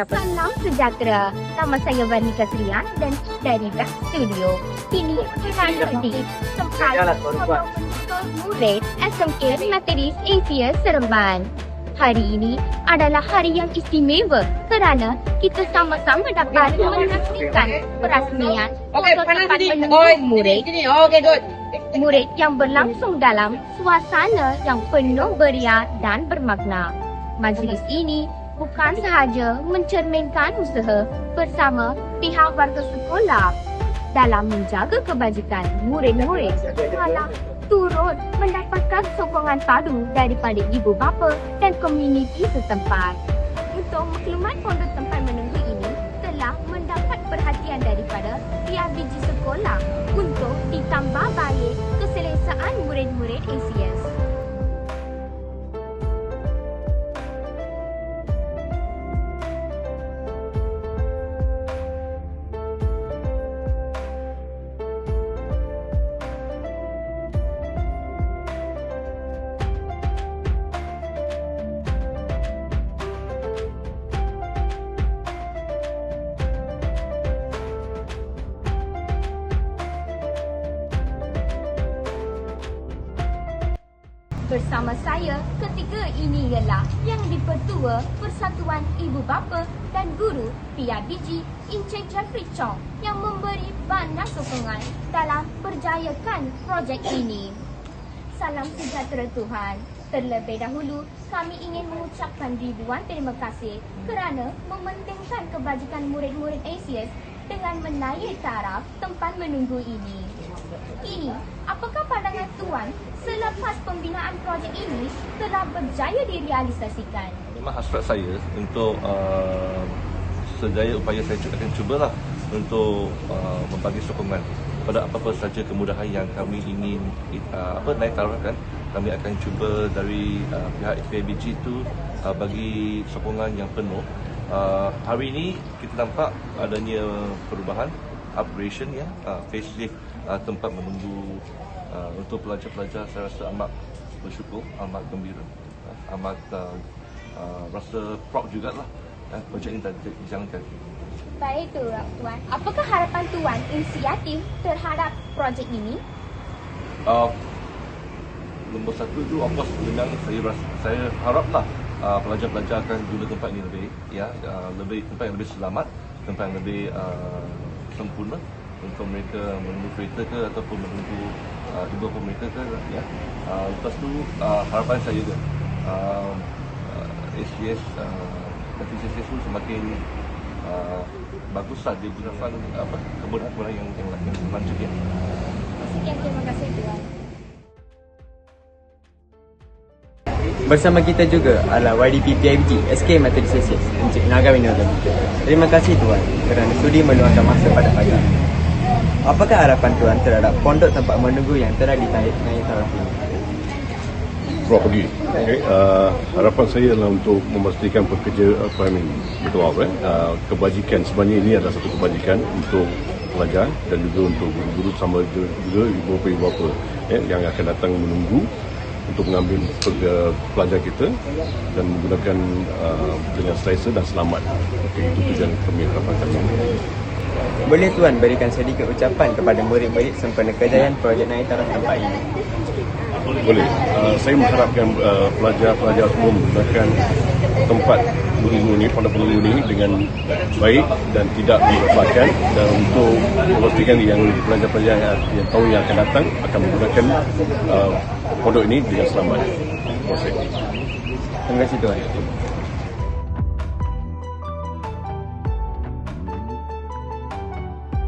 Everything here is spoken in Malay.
Betapa salam sejahtera. Nama saya Vanika Srian dan dari Back Studio. Ini kerana di tempat untuk murid SMK Methodist Asia Seremban. Hari ini adalah hari yang istimewa kerana kita sama-sama dapat menyaksikan perasmian Okey, untuk tempat menunggu Oh, murid okey, good. murid yang berlangsung dalam suasana yang penuh beria dan bermakna. Majlis ini bukan sahaja mencerminkan usaha bersama pihak warga sekolah dalam menjaga kebajikan murid-murid malah turut mendapatkan sokongan padu daripada ibu bapa dan komuniti setempat. Untuk maklumat pondok tempat Bersama saya ketika ini ialah yang dipertua Persatuan Ibu Bapa dan Guru PIBG Encik Jeffrey Chong yang memberi banyak sokongan dalam berjayakan projek ini. Salam sejahtera Tuhan. Terlebih dahulu, kami ingin mengucapkan ribuan terima kasih kerana mementingkan kebajikan murid-murid ACS dengan menaik taraf tempat menunggu ini. Ini, apakah pandangan Tuan selepas pembinaan projek ini telah berjaya direalisasikan? Memang hasrat saya untuk uh, sejaya upaya saya akan cubalah untuk uh, membagi sokongan pada apa-apa saja kemudahan yang kami ingin uh, apa naik tarafkan kami akan cuba dari uh, pihak FABG itu uh, bagi sokongan yang penuh uh, hari ini kita nampak adanya perubahan upgradation ya uh, facelift uh, tempat menunggu uh, untuk pelajar-pelajar saya rasa amat bersyukur amat gembira uh, amat uh, uh, rasa proud jugalah uh, projek ini dah dijalankan Baik tu, Tuan. Apakah harapan Tuan inisiatif terhadap projek ini? uh, nombor satu tu of course memang saya saya haraplah uh, pelajar-pelajar akan guna tempat ini lebih ya uh, lebih tempat yang lebih selamat tempat yang lebih uh, sempurna untuk mereka menunggu kereta ke ataupun menunggu uh, ibu bapa mereka ke ya uh, lepas tu uh, harapan saya juga uh, uh, SGS uh, tu semakin uh, baguslah dia gunakan apa kemudahan-kemudahan yang yang, yang lanjut ya. Sekian terima kasih Bersama kita juga adalah YDP PIBG SK Methodist Association Encik Naga Winodan. Terima kasih Tuan kerana sudi meluangkan masa pada pagi. Apakah harapan Tuan terhadap pondok tempat menunggu yang telah naik taraf ini? properly. Okay. Uh, harapan saya adalah untuk memastikan pekerja apa I mean, betul apa eh? uh, kebajikan sebenarnya ini adalah satu kebajikan untuk pelajar dan juga untuk guru-guru sama juga, juga ibu bapa ibu bapa eh, yang akan datang menunggu untuk mengambil pe- pelajar kita dan menggunakan uh, dengan selesa dan selamat. Okay, itu tujuan kami harapan kami. Boleh Tuan berikan sedikit ucapan kepada murid-murid sempena kejayaan projek naik taraf tempat ini? Boleh. Uh, saya mengharapkan uh, pelajar-pelajar semua menggunakan tempat menunggu ini, pondok menunggu ini dengan baik dan tidak dilebatkan dan untuk memastikan yang pelajar-pelajar yang, yang tahu yang akan datang akan menggunakan uh, pondok ini dengan selamat. Terima kasih. Tuan.